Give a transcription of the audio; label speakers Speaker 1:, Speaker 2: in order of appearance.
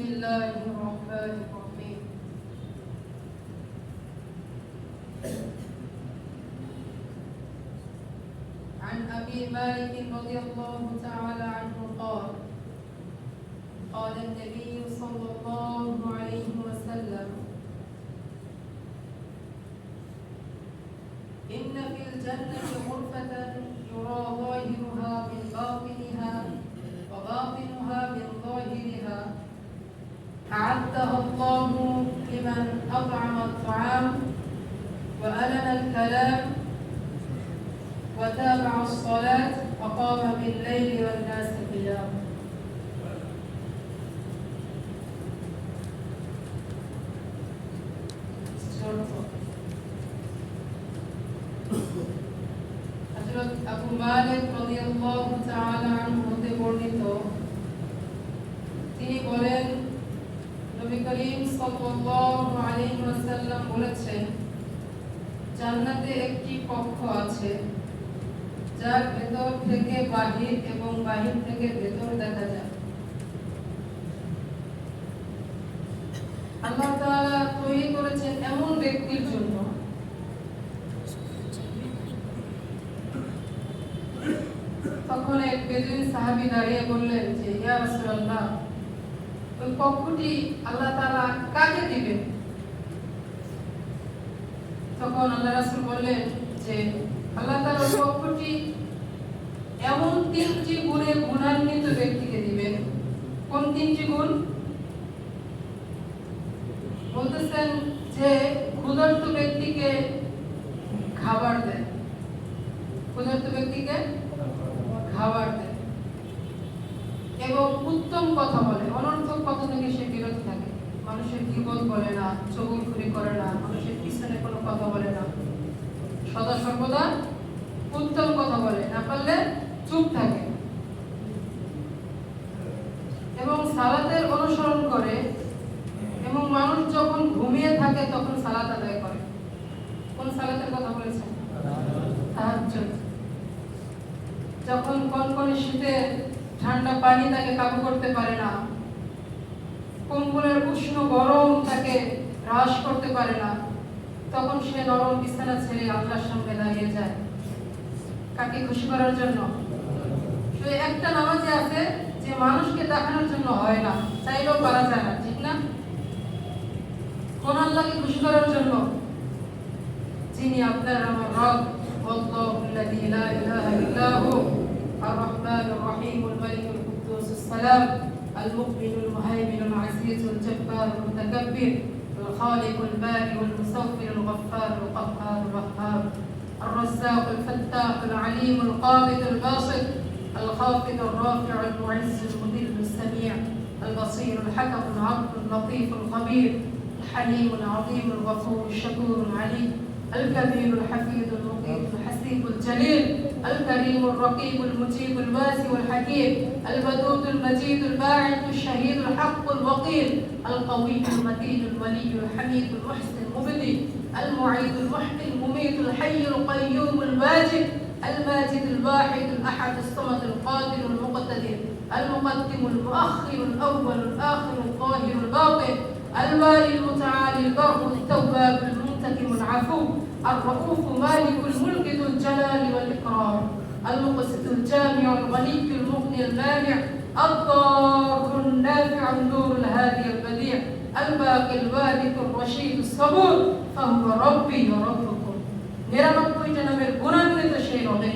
Speaker 1: الله الرحمن الرحيم. عن أبي مالك رضي الله تعالى عنه قال قال النبي صلى الكلام وتابع الصلاة وقام بالليل والناس قيام হযরত আবু মালিক রাদিয়াল্লাহু তাআলা আনহু হতে বর্ণিত তিনি বলেন নবী করিম সাল্লাল্লাহু আলাইহি ওয়াসাল্লাম বলেছেন জান্নাতে একটি কক্ষ আছে, যার ভেতর থেকে বাহির এবং বাহির থেকে ভেতর দেখা যায়। আল্লাহ তাআলা তৈরি করেছেন এমন ব্যক্তির জন্য। তখন এক বেদুইন সাহাবী দাঁড়িয়ে বললেন যে, ইয়া রাসূলুল্লাহ, ওই কক্ষটি আল্লাহ তাআলা কাকে দিবেন? তখন আল্লাহ রাসূল বললেন যে, আল্লাহ ওই কক্ষটি এমন তিনটি গুণে গুণান্বিত ব্যক্তিকে দিবেন। কোন তিনটি গুণ? বলতেছেন যে, ক্ষুধার্ত ব্যক্তিকে খাবার দেয় ক্ষুধার্ত ব্যক্তিকে খাবার দেয় এবং উত্তম কথা বলে, অনর্থক কথা থেকে সে বিরত থাকে। মানুষের জীবন বলে না চগুলখুরি করে না মানুষের পিছনে কোনো কথা বলে না সদা সর্বদা উত্তম কথা বলে, না পারলে চুপ থাকে। এবং সালাতের অনুসরণ করে, এবং মানুষ যখন ঘুমিয়ে থাকে, তখন সালাত আদায় করে। কোন সালাতের কথা বলেছেন? যখন কনকনে শীতে ঠান্ডা পানি তাকে কাবু করতে পারে না কম্বলের উষ্ণ গরম তাকে হ্রাস করতে পারে না তখন সে নরম বিছানা ছেড়ে আল্লাহর সামনে দাঁড়িয়ে যায় কাকে খুশি করার জন্য শুধু একটা নামাজে আছে যে মানুষকে দেখানোর জন্য হয় না চাইলেও পারা যায় না ঠিক না কোন আল্লাহকে খুশি করার জন্য যিনি আপনার আমার রব والله الذي لا اله الا هو الرحمن الرحيم الملك القدوس السلام المؤمن المهيمن العزيز الجبار المتكبر الخالق البارئ والمصور الغفار القهار الوهاب الرزاق الفتاح العليم القابض الباسط الخافض الرافع المعز المذل السميع البصير الحكم العبد اللطيف الخبير الحليم العظيم الغفور الشكور العليم. الكبير الحفيظ المقيم الحسيب الجليل الكريم الرقيب المجيب الواسع الحكيم الودود المجيد الباعث الشهيد الحق الوقيل القوي المتين الولي الحميد المحسن المبدي المعيد المحيي المميت الحي القيوم الواجب الماجد الواحد الأحد الصمد القادر المقتدر المقدم المؤخر الأول الآخر الظاهر الباطن الوالي المتعالي البر التواب المنتقم العفو الرؤوف مالك الملك ذو الجلال والاكرام المقسط الجامع الغني المغني المانع الضار النافع النور الهادي البديع الباقي الوارث الرشيد الصبور فهو ربي وربكم নিরানব্বইটা নামের গুণান্বিত সেই রবের